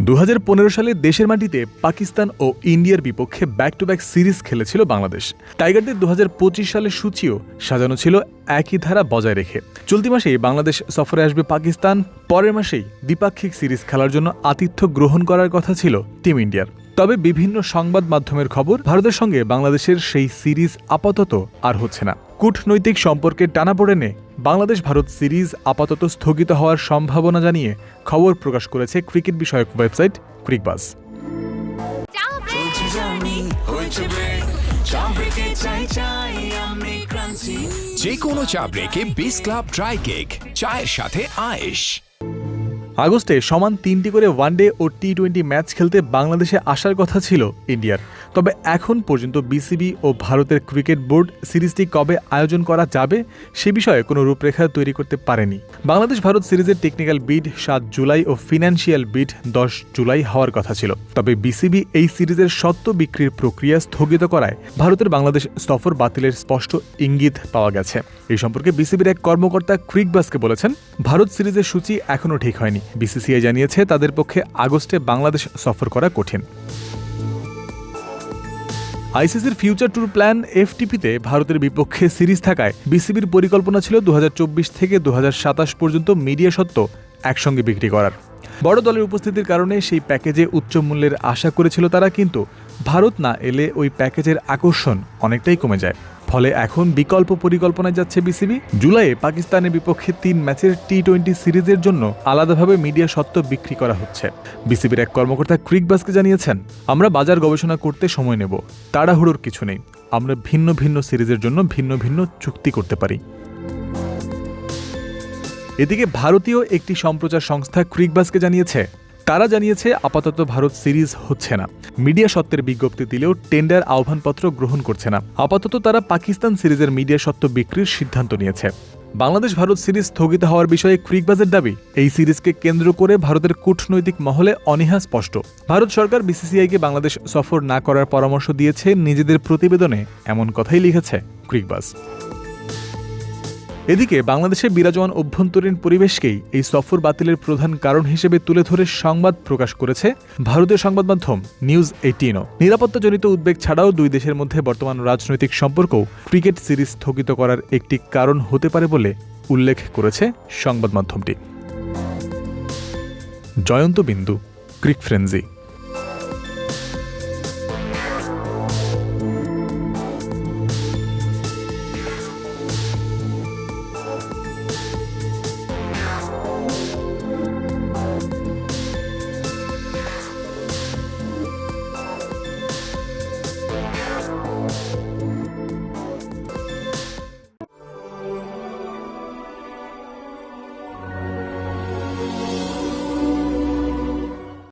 দু হাজার পনেরো সালে দেশের মাটিতে পাকিস্তান ও ইন্ডিয়ার বিপক্ষে ব্যাক টু ব্যাক সিরিজ খেলেছিল বাংলাদেশ। টাইগারদের পঁচিশ সালের সূচিও সাজানো ছিল একই ধারা বজায় রেখে। চলতি মাসেই বাংলাদেশ সফরে আসবে পাকিস্তান, পরের মাসেই দ্বিপাক্ষিক সিরিজ খেলার জন্য আতিথ্য গ্রহণ করার কথা ছিল টিম ইন্ডিয়ার তবে বিভিন্ন সংবাদ মাধ্যমের খবর ভারতের সঙ্গে বাংলাদেশের সেই সিরিজ আপাতত আর হচ্ছে না। কূটনৈতিক সম্পর্কের টানাপোড়েনে বাংলাদেশ ভারত সিরিজ আপাতত স্থগিত হওয়ার সম্ভাবনা জানিয়ে খবর প্রকাশ করেছে ক্রিকেট বিষয়ক ওয়েবসাইট ক্রিকবাস। যে কোনো চা ব্রেকে বিস ক্লাব ড্রাই কেক চায়ের সাথে আয়েশ। আগস্টে সমান তিনটি করে ওয়ানডে ও টি টোয়েন্টি ম্যাচ খেলতে বাংলাদেশে আসার কথা ছিল ইন্ডিয়ার। তবে এখন পর্যন্ত বিসিবি ও ভারতের ক্রিকেট বোর্ড সিরিজটি কবে আয়োজন করা যাবে সে বিষয়ে কোনো রূপরেখা তৈরি করতে পারেনি। বাংলাদেশ ভারত সিরিজের টেকনিক্যাল বিড সাত জুলাই ও ফিনান্সিয়াল বিড দশ জুলাই হওয়ার কথা ছিল। তবে বিসিবি এই সিরিজের সত্ত্ব বিক্রির প্রক্রিয়া স্থগিত করায় ভারতের বাংলাদেশ সফর বাতিলের স্পষ্ট ইঙ্গিত পাওয়া গেছে। এই সম্পর্কে বিসিবির এক কর্মকর্তা ক্রিকবাসকে বলেছেন, ভারত সিরিজের সূচি এখনও ঠিক হয়নি। বিসিসিআই জানিয়েছে, তাদের পক্ষে আগস্টে বাংলাদেশ সফর করা কঠিন। আইসিসির ফিউচার ট্যুর প্ল্যান এফটিপিতে ভারতের বিপক্ষে সিরিজ থাকায় বিসিবির পরিকল্পনা ছিল দু হাজার চব্বিশ থেকে দু হাজার সাতাশ পর্যন্ত মিডিয়া সত্ত্ব একসঙ্গে বিক্রি করার। বড় দলের উপস্থিতির কারণে সেই প্যাকেজে উচ্চ মূল্যের আশা করেছিল তারা, কিন্তু ভারত না এলে ওই প্যাকেজের আকর্ষণ অনেকটাই কমে যায়। ফলে এখন বিকল্প পরিকল্পনায় যাচ্ছে বিসিবি। জুলাইয়ে পাকিস্তানের বিপক্ষে তিন ম্যাচের টি টোয়েন্টি সিরিজের জন্য আলাদাভাবে মিডিয়া সত্ত্ব বিক্রি করা হচ্ছে। বিসিবির এক কর্মকর্তা ক্রিকবাসকে জানিয়েছেন, আমরা বাজার গবেষণা করতে সময় নেব। তাড়াহুড়োর কিছু নেই। আমরা ভিন্ন ভিন্ন সিরিজের জন্য ভিন্ন ভিন্ন চুক্তি করতে পারি। এদিকে ভারতীয় একটি সম্প্রচার সংস্থা ক্রিকবাসকে জানিয়েছে তারা জানিয়েছে, আপাতত ভারত সিরিজ হচ্ছে না। মিডিয়া সত্ত্বের বিজ্ঞপ্তি দিলেও টেন্ডার আহ্বানপত্র গ্রহণ করছে না। আপাতত তারা পাকিস্তান সিরিজের মিডিয়া সত্ত্ব বিক্রির সিদ্ধান্ত নিয়েছে। বাংলাদেশ ভারত সিরিজ স্থগিত হওয়ার বিষয়ে ক্রিকবাজের দাবি, এই সিরিজকে কেন্দ্র করে ভারতের কূটনৈতিক মহলে অনীহা স্পষ্ট। ভারত সরকার বিসিসিআইকে বাংলাদেশ সফর না করার পরামর্শ দিয়েছে, নিজেদের প্রতিবেদনে এমন কথাই লিখেছে ক্রিকবাজ। এদিকে বাংলাদেশে বিরাজমান অভ্যন্তরীণ পরিবেশকেই এই সফর বাতিলের প্রধান কারণ হিসেবে তুলে ধরে সংবাদ প্রকাশ করেছে ভারতীয় সংবাদ মাধ্যম নিউজ এইটিনও। নিরাপত্তাজনিত উদ্বেগ ছাড়াও দুই দেশের মধ্যে বর্তমান রাজনৈতিক সম্পর্ক ক্রিকেট সিরিজ স্থগিত করার একটি কারণ হতে পারে বলে উল্লেখ করেছে সংবাদ মাধ্যমটি। জয়ন্ত বিন্দু, ক্রিক ফ্রেন্সি